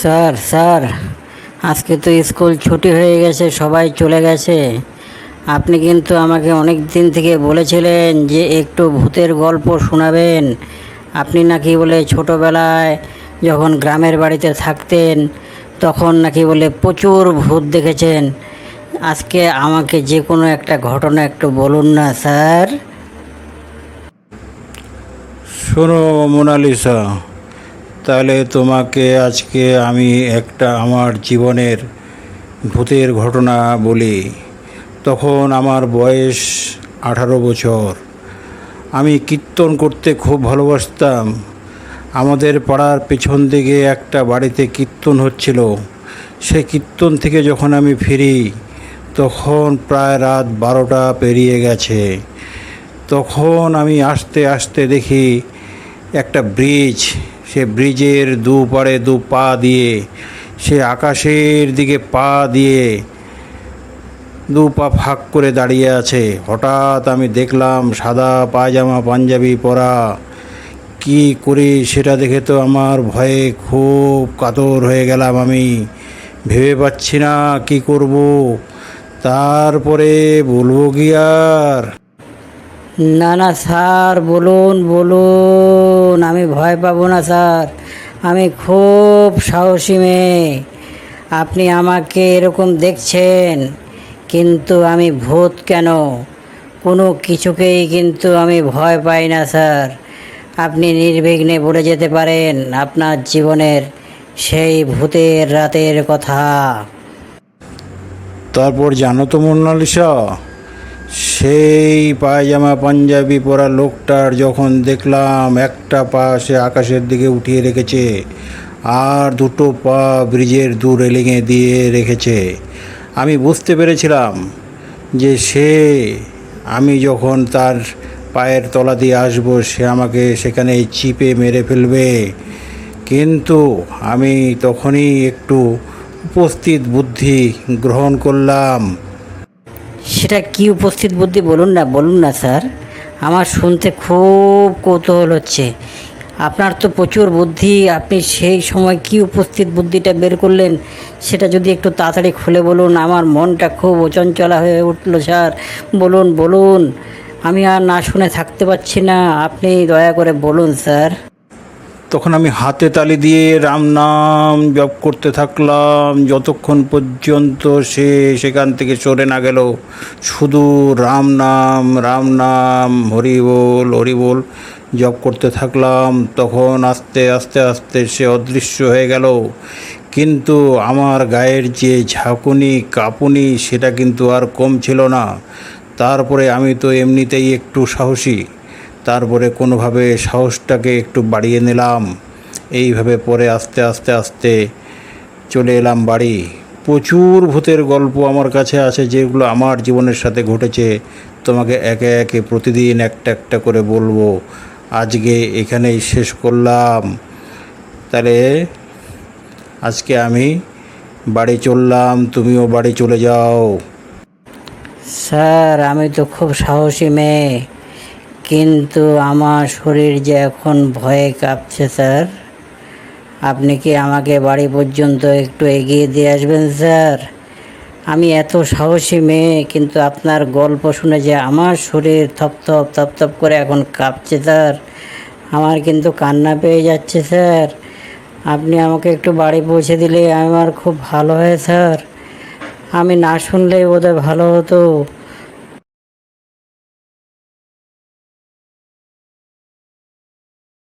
Sir sir, আজকে তো school ছুটি হয়ে গেছে, সবাই চলে গেছে। আপনি কিন্তু আমাকে অনেক দিন থেকে বলেছিলেন যে একটু ভূতের গল্প শোনাবেন। আপনি নাকি বলে ছোটোবেলায় যখন গ্রামের বাড়িতে থাকতেন, তখন নাকি বলে প্রচুর ভূত দেখেছেন। আজকে আমাকে যে কোনো একটা ঘটনা একটু বলুন না, স্যার। শোনো মোনালিসা তাহলে তোমাকে আজকে আমি একটা আমার জীবনের ভূতের ঘটনা বলি। তখন আমার বয়স আঠারো বছর। আমি কীর্তন করতে খুব ভালোবাসতাম। আমাদের পাড়ার পেছন দিকে একটা বাড়িতে কীর্তন হচ্ছিল। সে কীর্তন থেকে যখন আমি ফিরি, তখন প্রায় রাত বারোটা পেরিয়ে গেছে। তখন আমি আস্তে আস্তে দেখি একটা ব্রিজ সে ব্রিজের দুপারে দু পা দিয়ে, সে আকাশের দিকে পা দিয়ে দু পা ফাঁক করে দাঁড়িয়ে আছে। হঠাৎ আমি দেখলাম সাদা পায়জামা, পাঞ্জাবি পরা। কি করি সেটা দেখে তো আমার ভয়ে খুব কাতর হয়ে গেলাম আমি। ভেবে পাচ্ছি না কি করব। তারপরে বলব কি আর? না না, স্যার, বলুন বলুন। আমি ভয় পাবো না, স্যার। আমি খুব সাহসী মেয়ে। আপনি আমাকে এরকম দেখছেন, কিন্তু আমি ভূত কেন? কোনো কিছুকেই কিন্তু আমি ভয় পাই না, স্যার। আপনি নির্বিঘ্নে বলে যেতে পারেন আপনার জীবনের সেই ভূতের রাতের কথা। তারপর জানো তো মোনালিসা সেই পায়জামা পাঞ্জাবি পরা লোকটার যখন দেখলাম একটা পা সে আকাশের দিকে উঠিয়ে রেখেছে আর দুটো পা ব্রিজের দু রেলিংয়ে দিয়ে রেখেছে। আমি বুঝতে পেরেছিলাম যে সে, আমি যখন তার পায়ের তলা দিয়ে আসব, সে আমাকে সেখানে চিপে মেরে ফেলবে। কিন্তু আমি তখনই একটু উপস্থিত বুদ্ধি গ্রহণ করলাম। সেটা কি উপস্থিত বুদ্ধি বলুন না বলুন না স্যার। আমার শুনতে খুব কৌতূহল হচ্ছে। আপনার তো প্রচুর বুদ্ধি, আপনি সেই সময় কি উপস্থিত বুদ্ধিটা বের করলেন সেটা যদি একটু তাড়াতাড়ি খুলে বলুন। আমার মনটা খুব অচঞ্চলা হয়ে উঠল স্যার। বলুন বলুন। আমি আর না শুনে থাকতে পারছি না। আপনি দয়া করে বলুন, স্যার। তখন আমি হাতে তালি দিয়ে রাম নাম জপ করতে থাকলাম। যতক্ষণ পর্যন্ত সে সেখান থেকে সরে না গেল, শুধু রাম নাম রাম নাম, হরি বল হরি বল জপ করতে থাকলাম। তখন আস্তে আস্তে আস্তে সে অদৃশ্য হয়ে গেল। কিন্তু আমার গায়ের যে ঝাঁকুনি, কাঁপুনি, সেটা কিন্তু আর কম ছিল না। তারপরে আমি তো এমনিতেই একটু সাহসী। তারপরে কোনোভাবে সাহসটাকে একটু বাড়িয়ে নিলাম। এইভাবে পরে আস্তে আস্তে আস্তে চলে এলাম বাড়ি। প্রচুর ভূতের গল্প আমার কাছে আছে, যেগুলো আমার জীবনের সাথে ঘটেছে। তোমাকে একে একে প্রতিদিন একটা একটা করে বলব। আজকে এখানেই শেষ করলাম। তাহলে আজকে আমি বাড়ি চললাম, তুমিও বাড়ি চলে যাও। স্যার, আমি তো খুব সাহসী মেয়ে। কিন্তু আমার শরীর যে এখন ভয়ে কাঁপছে, স্যার। আপনি কি আমাকে বাড়ি পর্যন্ত একটু এগিয়ে দিয়ে আসবেন, স্যার? আমি এত সাহসী মেয়ে, কিন্তু আপনার গল্প শুনে যে আমার শরীর থপথপ থপথপ করে এখন কাঁপছে, স্যার। আমার কিন্তু কান্না পেয়ে যাচ্ছে, স্যার। আপনি আমাকে একটু বাড়ি পৌঁছে দিলে আমার খুব ভালো হয়, স্যার। আমি না শুনলেই বোধহয় ভালো হতো।